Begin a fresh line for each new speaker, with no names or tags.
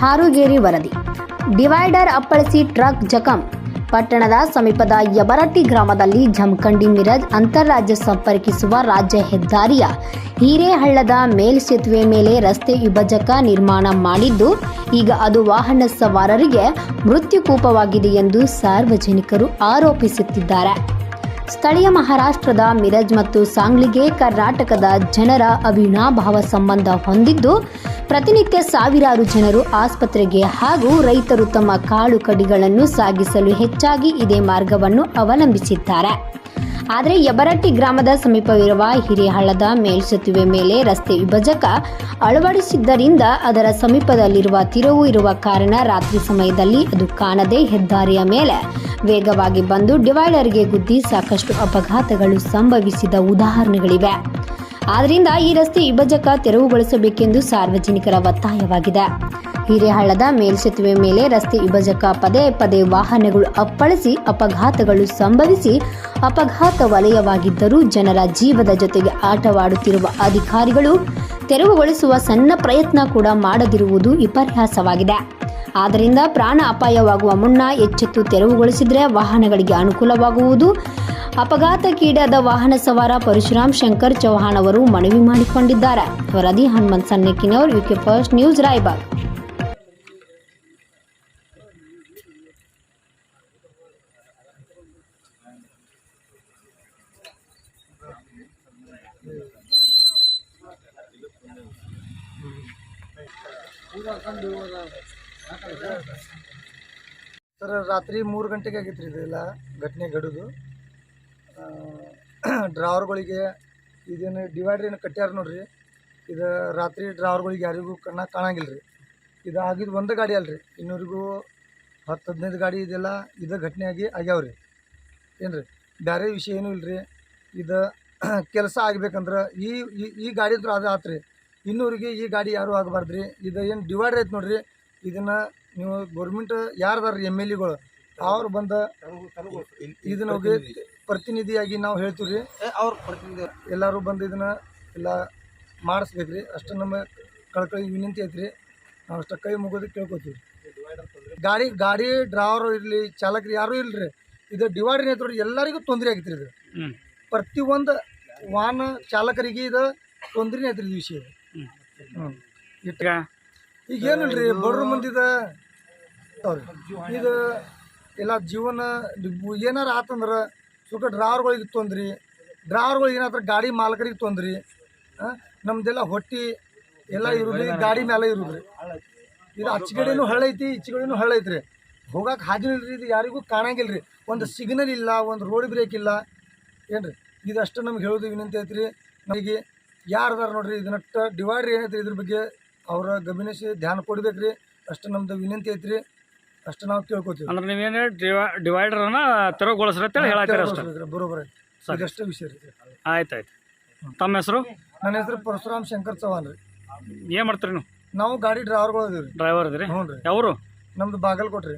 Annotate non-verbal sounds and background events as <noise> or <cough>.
ಹಾರುಗೇರಿ ವರದಿ. ಡಿವೈಡರ್ ಅಪ್ಪಳಿಸಿ ಟ್ರಕ್ ಜಖಂ. ಪಟ್ಟಣದ ಸಮೀಪದ ಯಬರಟ್ಟಿ ಗ್ರಾಮದಲ್ಲಿ ಜಮಖಂಡಿ ಮಿರಜ್ ಅಂತಾರಾಜ್ಯ ಸಂಪರ್ಕಿಸುವ ರಾಜ್ಯ ಹೆದ್ದಾರಿಯ ಹಿರೇಹಳ್ಳದ ಮೇಲ್ಸೇತುವೆ ಮೇಲೆ ರಸ್ತೆ ವಿಭಜಕ ನಿರ್ಮಾಣ ಮಾಡಿದ್ದು, ಈಗ ಅದು ವಾಹನ ಸವಾರರಿಗೆ ಮೃತ್ಯುಕೂಪವಾಗಿದೆ ಎಂದು ಸಾರ್ವಜನಿಕರು ಆರೋಪಿಸುತ್ತಿದ್ದಾರೆ. ಸ್ಥಳೀಯ ಮಹಾರಾಷ್ಟ್ರದ ಮಿರಜ್ ಮತ್ತು ಸಾಂಗ್ಲಿಗೆ ಕರ್ನಾಟಕದ ಜನರ ಅವಿನಾಭಾವ ಸಂಬಂಧ ಹೊಂದಿದ್ದು, ಪ್ರತಿನಿತ್ಯ ಸಾವಿರಾರು ಜನರು ಆಸ್ಪತ್ರೆಗೆ ಹಾಗೂ ರೈತರು ತಮ್ಮ ಕಾಳು ಕಡಿಗಳನ್ನು ಸಾಗಿಸಲು ಹೆಚ್ಚಾಗಿ ಇದೇ ಮಾರ್ಗವನ್ನು ಅವಲಂಬಿಸಿದ್ದಾರೆ. ಆದರೆ ಯಬರಟ್ಟಿ ಗ್ರಾಮದ ಸಮೀಪವಿರುವ ಹಿರಿಹಳ್ಳದ ಮೇಲ್ಸೇತುವೆ ಮೇಲೆ ರಸ್ತೆ ವಿಭಜಕ ಅಳವಡಿಸಿದ್ದರಿಂದ ಅದರ ಸಮೀಪದಲ್ಲಿರುವ ತಿರುವು ಇರುವ ಕಾರಣ ರಾತ್ರಿ ಸಮಯದಲ್ಲಿ ಅದು ಕಾಣದೆ ಹೆದ್ದಾರಿಯ ಮೇಲೆ ವೇಗವಾಗಿ ಬಂದು ಡಿವೈಡರ್ಗೆ ಗುದ್ದಿ ಸಾಕಷ್ಟು ಅಪಘಾತಗಳು ಸಂಭವಿಸಿದ ಉದಾಹರಣೆಗಳಿವೆ. ಆದ್ದರಿಂದ ಈ ರಸ್ತೆ ವಿಭಜಕ ತೆರವುಗೊಳಿಸಬೇಕೆಂದು ಸಾರ್ವಜನಿಕರ ಒತ್ತಾಯವಾಗಿದೆ. ಹಿರೇಹಳ್ಳದ ಮೇಲ್ಸೇತುವೆ ಮೇಲೆ ರಸ್ತೆ ವಿಭಜಕ ಪದೇ ಪದೇ ವಾಹನಗಳು ಅಪ್ಪಳಿಸಿ ಅಪಘಾತಗಳು ಸಂಭವಿಸಿ ಅಪಘಾತ ವಲಯವಾಗಿದ್ದರೂ ಜನರ ಜೀವದ ಜೊತೆಗೆ ಆಟವಾಡುತ್ತಿರುವ ಅಧಿಕಾರಿಗಳು ತೆರವುಗೊಳಿಸುವ ಸಣ್ಣ ಪ್ರಯತ್ನ ಕೂಡ ಮಾಡದಿರುವುದು ವಿಪರ್ಯಾಸವಾಗಿದೆ ಆದ್ದರಿಂದ ಪ್ರಾಣ ಅಪಾಯವಾಗುವ ಮುನ್ನ ಎಚ್ಚೆತ್ತು ತೆರವುಗೊಳಿಸಿದರೆ ವಾಹನಗಳಿಗೆ ಅನುಕೂಲವಾಗುವುದು. ಅಪಘಾತಕ್ಕೀಡಾದ ವಾಹನ ಸವಾರ ಪರಶುರಾಮ್ ಶಂಕರ್ ಚೌಹಾಣ್ ಅವರು ಮನವಿ ಮಾಡಿಕೊಂಡಿದ್ದಾರೆ. ವರದಿ Hanumanth Sannekkinavaru, UK first news Raybag.
Sir, ರಾತ್ರಿ ಮೂರು ಗಂಟೆಗೆ ಆಗಿತ್ತು ರೀ ಇದೆಲ್ಲ ಘಟನೆ ಗಡುದು. ಡ್ರಾವರ್ಗಳಿಗೆ ಇದೇನು ಡಿವೈಡರ್ ಏನು ಕಟ್ಟ್ಯಾರ ನೋಡ್ರಿ. ಇದು ರಾತ್ರಿ ಡ್ರಾವರ್ಗಳಿಗೆ ಯಾರಿಗೂ ಕಣ್ಣ ಕಾಣಂಗಿಲ್ಲ ರೀ ಇದು ಆಗಿದ್ದು ಒಂದು ಗಾಡಿ ಅಲ್ರಿ. ಇನ್ನೂರಿಗೂ ಹತ್ತು ಹದಿನೈದು ಗಾಡಿ ಇದೆಲ್ಲ ಇದು ಘಟನೆ ಆಗಿ ಆಗ್ಯಾವ ರೀ ಏನು ರೀ ಬೇರೆ ವಿಷಯ ಏನೂ ಇಲ್ಲ ರೀ ಇದು <clears throat> ಕೆಲಸ ಆಗ್ಬೇಕಂದ್ರೆ ಈ, ಈ- ಗಾಡಿ ಅದು ಆತು ರೀ ಇನ್ನೂರಿಗೆ ಈ ಗಾಡಿ ಯಾರೂ ಆಗಬಾರ್ದು ರೀ ಇದು ಏನು ಡಿವೈಡರ್ ಐತೆ ನೋಡ್ರಿ. ಇದನ್ನು ನೀವು ಗೌರ್ಮೆಂಟ್ ಯಾರದಾರ ಎಂ ಎಲ್ ಎಗಳು ಅವ್ರು ಬಂದ ಇದನ್ನ ಪ್ರತಿನಿಧಿಯಾಗಿ ನಾವು ಹೇಳ್ತೀವಿ ರೀ ಅವ್ರ ಪ್ರತಿನಿಧಿ. ಎಲ್ಲರೂ ಬಂದು ಇದನ್ನ ಎಲ್ಲ ಮಾಡಿಸ್ಬೇಕು ರೀ ಅಷ್ಟು ನಮ್ಮ ಕಳ್ಕಳಿ ವಿನಂತಿ ಐತ್ರಿ. ನಾವು ಅಷ್ಟು ಕೈ ಮುಗೋದಕ್ಕೆ ಕೇಳ್ಕೊತೀವಿ ಗಾಡಿ ಗಾಡಿ ಡ್ರೈವರ್ ಇರಲಿ ಚಾಲಕರು ಯಾರೂ ಇಲ್ರಿ. ಇದು ಡಿವೈಡರ್ ಐತೆ ನೋಡಿ ಎಲ್ಲರಿಗೂ ತೊಂದರೆ ಆಗೈತ್ರಿ ಇದು. ಪ್ರತಿಯೊಂದು ವಾಹನ ಚಾಲಕರಿಗೆ ಇದು ತೊಂದರೆ ಐತ್ರಿ ಈ ವಿಷಯ. ಹ್ಞೂ
ಈಗ
ಏನಲ್ರಿ ಬಡ್ರ ಮಂದಿದ ಈಗ ಇದು ಎಲ್ಲ ಜೀವನ ಏನಾರ ಆತಂದ್ರೆ ಸುಖ ಡ್ರಾವರ್ಗಳಿಗೆ ತೊಂದ್ರಿ. ಡ್ರಾವರ್ಗಳಿಗೆ ಏನಾದ್ರೆ ಗಾಡಿ ಮಾಲಕರಿಗೆ ತೊಂದ್ರಿ. ನಮ್ದೆಲ್ಲ ಹೊಟ್ಟಿ ಎಲ್ಲ ಇರುದ್ರಿ ಗಾಡಿ ಮೇಲೆ ಇರುದ್ರಿ. ಇದು ಆಚೆಗಡೆನೂ ಹಳ್ಳ ಐತಿ ಹಳ್ಳೈತ್ರಿ ಹೋಗಕ್ಕೆ ಹಾದಿನಿಲ್ರಿ ಇದು ಯಾರಿಗೂ ಕಾಣಂಗಿಲ್ಲ ರೀ ಒಂದು ಸಿಗ್ನಲ್ ಇಲ್ಲ ಒಂದು ರೋಡ್ ಬ್ರೇಕ್ ಇಲ್ಲ. ಏನ್ರಿ? ಇದಷ್ಟು ನಮ್ಗೆ ಹೇಳೋದು ವಿನಂತಿ ಐತ್ರಿ. ನಮಗೆ ಯಾರದಾರ ನೋಡ್ರಿ ಇದನ್ನ ಡಿವೈಡ್ರಿ ಏನೈತ್ರಿ ಇದ್ರ ಬಗ್ಗೆ ಅವರ ಗಮನಿಸಿ ಧ್ಯಾನ ಕೊಡ್ಬೇಕ್ರಿ. ಅಷ್ಟು ನಮ್ದು ವಿನಂತಿ ಐತ್ರಿ. ಅಷ್ಟು ನಾವು ಕೇಳ್ಕೊತೀವಿ
ಅಂದ್ರೆ ನೀವೇನು ಡಿವೈಡರ್ನ ತೆರವುಗೊಳಿಸ್ರಿ ಅಂತೇಳಿ ಹೇಳತ್ತೀರ ಅಷ್ಟೇ.
ಬರೋಬರ
ಸರಿ.
ಇದಷ್ಟೇ ವಿಷಯ ರೀ.
ಆಯ್ತು ಆಯ್ತು ತಮ್ಮ ಹೆಸರು?
ನನ್ನ ಹೆಸರು ಪರಶುರಾಮ್ ಶಂಕರ್ ಚೌಹಾನ್ ರೀ.
ಏನು ಮಾಡ್ತೀರಿ ನೀವು?
ನಾವು ಗಾಡಿ ಡ್ರೈವರ್ಗಳು ಅದೀವಿ ರೀ.
ಡ್ರೈವರ್ ಇದ್ರಿ?
ಹ್ಞೂ ರೀ
ಯಾವ್ರು?
ನಮ್ದು ಬಾಗಲ್ ರೀ.